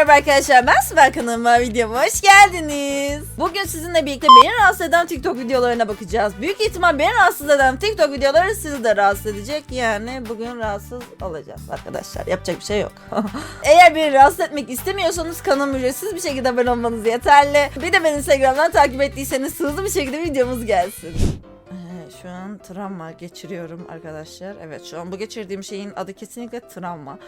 merhaba arkadaşlar ben Sibel kanalıma videoma hoş geldiniz. Bugün sizinle birlikte beni rahatsız eden TikTok videolarına bakacağız. Büyük ihtimal beni rahatsız eden TikTok videoları sizi de rahatsız edecek. Yani bugün rahatsız olacağız arkadaşlar. Yapacak bir şey yok. Eğer beni rahatsız etmek istemiyorsanız kanalıma ücretsiz bir şekilde abone olmanız yeterli. Bir de beni Instagram'dan takip ettiyseniz hızlı bir şekilde videomuz gelsin. Şu an travma geçiriyorum arkadaşlar. Evet şu an bu geçirdiğim şeyin adı kesinlikle travma.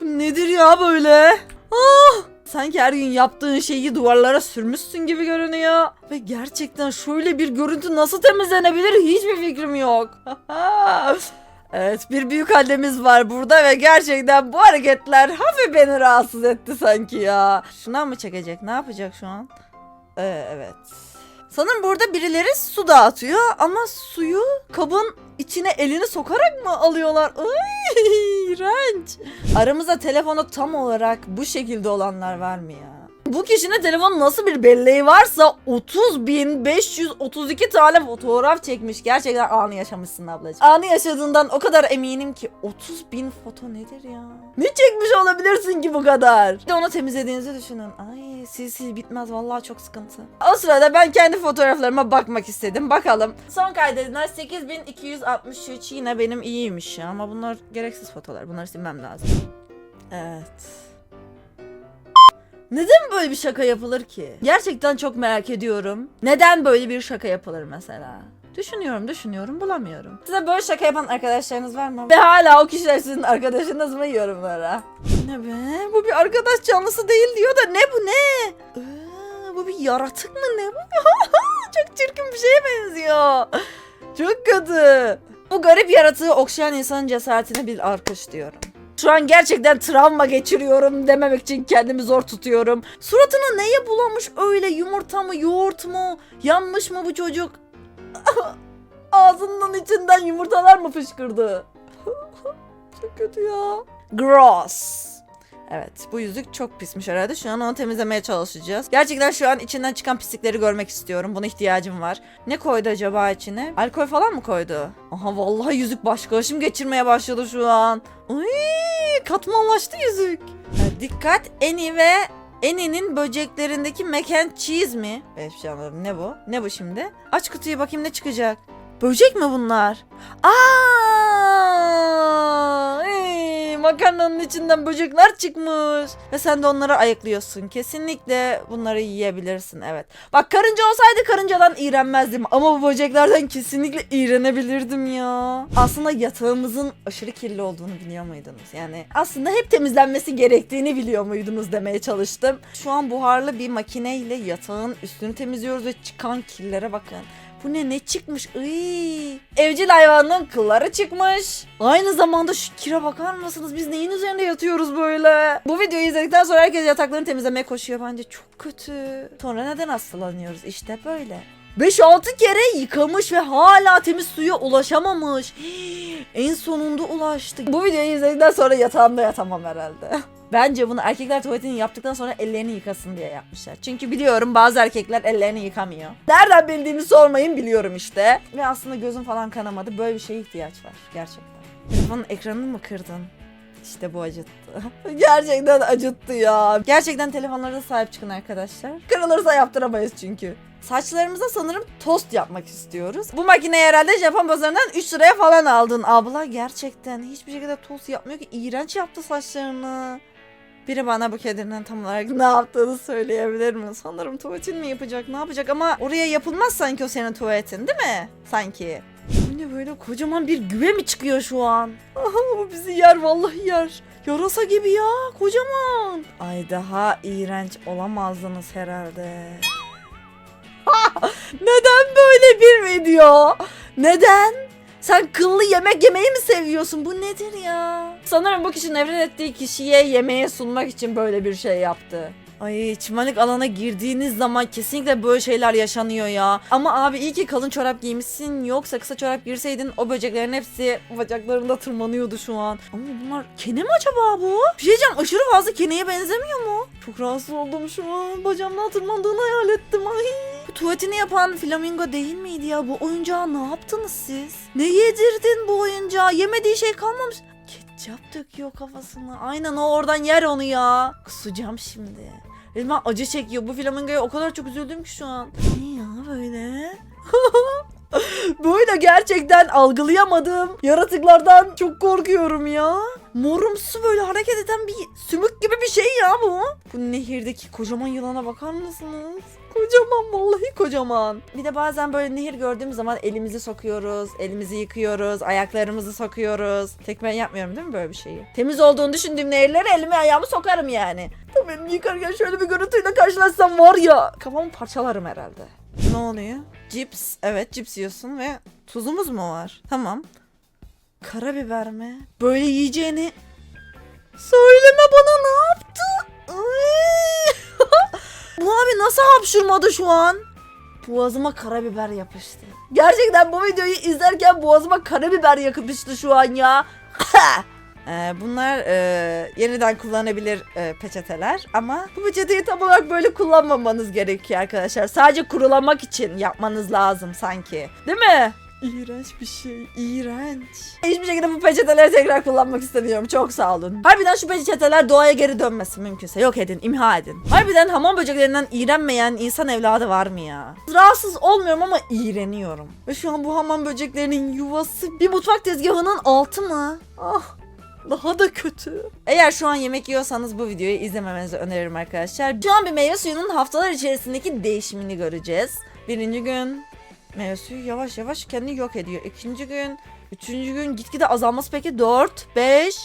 Bu nedir ya böyle? Ah! Sanki her gün yaptığın şeyi duvarlara sürmüşsün gibi görünüyor. Ve gerçekten şöyle bir görüntü nasıl temizlenebilir hiçbir fikrim yok. evet bir büyük annemiz var burada ve gerçekten bu hareketler hafif beni rahatsız etti sanki ya. Şuna mı çekecek ne yapacak şu an? Ee, evet. Sanırım burada birileri su dağıtıyor ama suyu kabın içine elini sokarak mı alıyorlar? Ay, iğrenç. Aramızda telefonu tam olarak bu şekilde olanlar var mı ya? Bu kişinin telefonu nasıl bir belleği varsa 30.532 tane fotoğraf çekmiş. Gerçekten anı yaşamışsın ablacığım. Anı yaşadığından o kadar eminim ki 30.000 foto nedir ya? Ne çekmiş olabilirsin ki bu kadar? Bir de onu temizlediğinizi düşünün. Ay sil sil bitmez vallahi çok sıkıntı. O sırada ben kendi fotoğraflarıma bakmak istedim. Bakalım. Son kaydedilen 8263 yine benim iyiymiş ya ama bunlar gereksiz fotolar. Bunları silmem lazım. Evet. Neden böyle bir şaka yapılır ki? Gerçekten çok merak ediyorum. Neden böyle bir şaka yapılır mesela? Düşünüyorum, düşünüyorum, bulamıyorum. Size böyle şaka yapan arkadaşlarınız var mı? Ve hala o kişiler sizin arkadaşınız mı yorumlara? Ne be? Bu bir arkadaş canlısı değil diyor da ne bu ne? Ee, bu bir yaratık mı ne bu? çok çirkin bir şeye benziyor. Çok kötü. Bu garip yaratığı okşayan insanın cesaretine bir alkış diyorum. Şu an gerçekten travma geçiriyorum dememek için kendimi zor tutuyorum. Suratını neye bulamış öyle yumurta mı yoğurt mu? Yanmış mı bu çocuk? Ağzının içinden yumurtalar mı fışkırdı? çok kötü ya. Gross. Evet bu yüzük çok pismiş herhalde. Şu an onu temizlemeye çalışacağız. Gerçekten şu an içinden çıkan pislikleri görmek istiyorum. Buna ihtiyacım var. Ne koydu acaba içine? Alkol falan mı koydu? Aha vallahi yüzük başkalaşım geçirmeye başladı şu an. Ay, katmanlaştı yüzük. Dikkat Eni ve Eni'nin böceklerindeki mac and cheese mi? Ben hiçbir şey anlamadım. Ne bu? Ne bu şimdi? Aç kutuyu bakayım ne çıkacak. Böcek mi bunlar? Aa! Makarnanın içinden böcekler çıkmış. Ve sen de onları ayıklıyorsun. Kesinlikle bunları yiyebilirsin evet. Bak karınca olsaydı karıncadan iğrenmezdim. Ama bu böceklerden kesinlikle iğrenebilirdim ya. Aslında yatağımızın aşırı kirli olduğunu biliyor muydunuz? Yani aslında hep temizlenmesi gerektiğini biliyor muydunuz demeye çalıştım. Şu an buharlı bir makineyle yatağın üstünü temizliyoruz ve çıkan kirlere bakın. Bu ne ne çıkmış? Iy. Evcil hayvanın kılları çıkmış. Aynı zamanda şu kire bakar mısınız? Biz neyin üzerinde yatıyoruz böyle? Bu videoyu izledikten sonra herkes yataklarını temizlemeye koşuyor. Bence çok kötü. Sonra neden hastalanıyoruz? İşte böyle. 5-6 kere yıkamış ve hala temiz suya ulaşamamış. en sonunda ulaştı. Bu videoyu izledikten sonra yatağımda yatamam herhalde. Bence bunu erkekler tuvaletini yaptıktan sonra ellerini yıkasın diye yapmışlar. Çünkü biliyorum bazı erkekler ellerini yıkamıyor. Nereden bildiğimi sormayın biliyorum işte. Ve aslında gözüm falan kanamadı. Böyle bir şeye ihtiyaç var gerçekten. Telefonun ekranını mı kırdın? İşte bu acıttı. Gerçekten acıttı ya. Gerçekten telefonlara sahip çıkın arkadaşlar. Kırılırsa yaptıramayız çünkü. Saçlarımıza sanırım tost yapmak istiyoruz. Bu makineyi herhalde Japon pazarından 3 liraya falan aldın. Abla gerçekten hiçbir şekilde tost yapmıyor ki. İğrenç yaptı saçlarını. Biri bana bu kedinin tam olarak ne yaptığını söyleyebilir mi? Sanırım tuvaletini mi yapacak ne yapacak ama oraya yapılmaz sanki o senin tuvaletin değil mi? Sanki. Ne böyle kocaman bir güve mi çıkıyor şu an? Aha bu bizi yer vallahi yer. Yarasa gibi ya kocaman. Ay daha iğrenç olamazdınız herhalde. Neden böyle bir video? Neden? Sen kıllı yemek yemeyi mi seviyorsun? Bu nedir ya? Sanırım bu kişi nefret ettiği kişiye yemeğe sunmak için böyle bir şey yaptı. Ay çimenlik alana girdiğiniz zaman kesinlikle böyle şeyler yaşanıyor ya. Ama abi iyi ki kalın çorap giymişsin. Yoksa kısa çorap girseydin o böceklerin hepsi bacaklarında tırmanıyordu şu an. Ama bunlar kene mi acaba bu? Bir şey diyeceğim aşırı fazla keneye benzemiyor mu? Çok rahatsız oldum şu an. Bacağımdan tırmandığını hayal ettim. Ay. Bu tuvaletini yapan flamingo değil miydi ya? Bu oyuncağı ne yaptınız siz? Ne yedirdin bu oyuncağa? Yemediği şey kalmamış. Ketçap döküyor kafasına. Aynen o oradan yer onu ya. Kusacağım şimdi. Resmen acı çekiyor. Bu flamingoya o kadar çok üzüldüm ki şu an. Ne ya böyle? böyle gerçekten algılayamadım. Yaratıklardan çok korkuyorum ya. Morumsu böyle hareket eden bir sümük gibi bir şey ya bu. Bu nehirdeki kocaman yılana bakar mısınız? Kocaman vallahi kocaman. Bir de bazen böyle nehir gördüğümüz zaman elimizi sokuyoruz, elimizi yıkıyoruz, ayaklarımızı sokuyoruz. Tek ben yapmıyorum değil mi böyle bir şeyi? Temiz olduğunu düşündüğüm nehirlere elimi ayağımı sokarım yani. Benim yıkarken şöyle bir görüntüyle karşılaşsam var ya kafamı parçalarım herhalde. Ne oluyor? Cips. Evet cips yiyorsun ve tuzumuz mu var? Tamam. Karabiber mi? Böyle yiyeceğini söyleme bana ne yaptı? Bu abi nasıl hapşurmadı şu an? Boğazıma karabiber yapıştı. Gerçekten bu videoyu izlerken boğazıma karabiber yapıştı şu an ya. Ee, bunlar e, yeniden kullanabilir e, peçeteler ama bu peçeteyi tam olarak böyle kullanmamanız gerekiyor arkadaşlar. Sadece kurulamak için yapmanız lazım sanki. Değil mi? İğrenç bir şey. iğrenç. Hiçbir şekilde bu peçeteleri tekrar kullanmak istemiyorum. Çok sağ olun. Harbiden şu peçeteler doğaya geri dönmesin mümkünse. Yok edin, imha edin. Harbiden hamam böceklerinden iğrenmeyen insan evladı var mı ya? Rahatsız olmuyorum ama iğreniyorum. Ve şu an bu hamam böceklerinin yuvası bir mutfak tezgahının altı mı? Ah daha da kötü. Eğer şu an yemek yiyorsanız bu videoyu izlememenizi öneririm arkadaşlar. Şu an bir meyve suyunun haftalar içerisindeki değişimini göreceğiz. Birinci gün meyve suyu yavaş yavaş kendini yok ediyor. İkinci gün, üçüncü gün gitgide azalması peki 4, 5.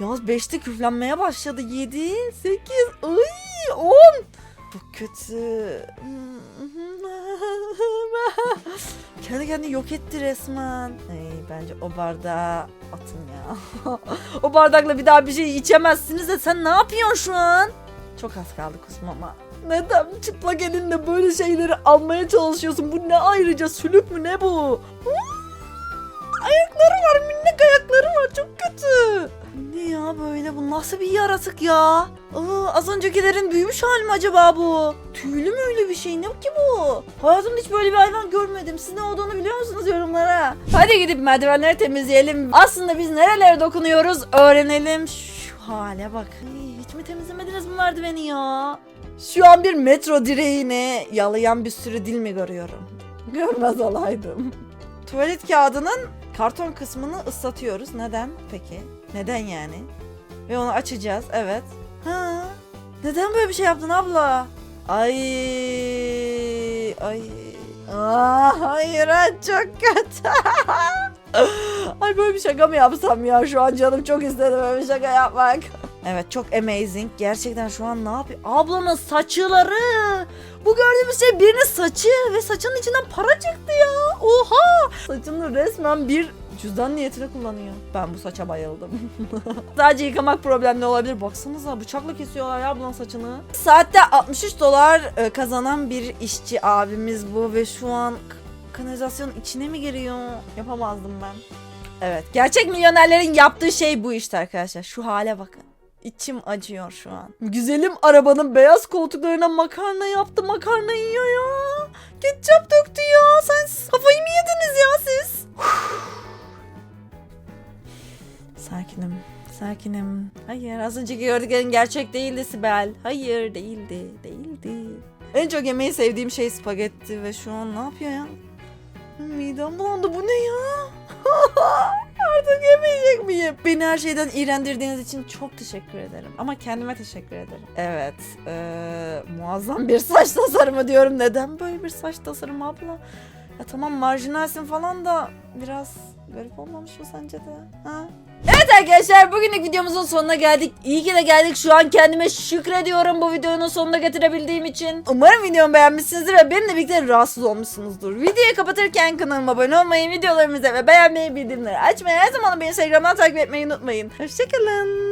Yalnız 5'te küflenmeye başladı. 7, 8, ay 10. Çok kötü. Kendi kendini yok etti resmen. Ay, bence o bardağı atın ya. o bardakla bir daha bir şey içemezsiniz de sen ne yapıyorsun şu an? Çok az kaldı kusmama. Neden çıplak elinle böyle şeyleri almaya çalışıyorsun? Bu ne ayrıca sülük mü ne bu? Ayakları var minnak ayakları var çok kötü. Ne ya böyle bu nasıl bir yaratık ya? Aa, az öncekilerin büyümüş hali mi acaba bu? Tüylü mü öyle bir şey ne ki bu? Hayatımda hiç böyle bir hayvan görmedim. Siz ne olduğunu biliyor musunuz yorumlara? Hadi gidip merdivenleri temizleyelim. Aslında biz nerelere dokunuyoruz öğrenelim. Şu hale bak. Mi temizlemediniz bu merdiveni ya? Şu an bir metro direğini yalayan bir sürü dil mi görüyorum? Görmez olaydım. Tuvalet kağıdının karton kısmını ıslatıyoruz. Neden peki? Neden yani? Ve onu açacağız. Evet. Ha. Neden böyle bir şey yaptın abla? Ay. Ay. Aa, hayır çok kötü. Ay böyle bir şaka mı yapsam ya? Şu an canım çok istedi böyle bir şaka yapmak. Evet çok amazing. Gerçekten şu an ne yapıyor? Ablanın saçları. Bu gördüğümüz şey birinin saçı ve saçının içinden para çıktı ya. Oha! Saçını resmen bir cüzdan niyetine kullanıyor. Ben bu saça bayıldım. Sadece yıkamak problemli olabilir. Baksanıza bıçakla kesiyorlar ya bunun saçını. Saatte 63 dolar e, kazanan bir işçi abimiz bu ve şu an kanalizasyonun içine mi giriyor? Yapamazdım ben. Evet. Gerçek milyonerlerin yaptığı şey bu işte arkadaşlar. Şu hale bakın. İçim acıyor şu an. Güzelim arabanın beyaz koltuklarına makarna yaptı. Makarna yiyor ya. Ketçap döktü ya. Sen kafayı mı yediniz ya siz? Sakinim. Sakinim. Hayır az önceki gördüklerin gerçek değildi Sibel. Hayır değildi. Değildi. En çok yemeği sevdiğim şey spagetti ve şu an ne yapıyor ya? Midem bulandı bu ne ya? Artık yemeyecek miyim? Beni her şeyden iğrendirdiğiniz için çok teşekkür ederim. Ama kendime teşekkür ederim. Evet. eee, muazzam bir saç tasarımı diyorum. Neden böyle bir saç tasarımı abla? Ya tamam marjinalsin falan da biraz garip olmamış mı sence de? Ha? Evet arkadaşlar bugünlük videomuzun sonuna geldik. İyi ki de geldik. Şu an kendime şükrediyorum bu videonun sonuna getirebildiğim için. Umarım videomu beğenmişsinizdir ve benimle birlikte rahatsız olmuşsunuzdur. Videoyu kapatırken kanalıma abone olmayı, videolarımıza ve beğenmeyi, bildirimleri açmayı, her zaman beni Instagram'dan takip etmeyi unutmayın. Hoşçakalın.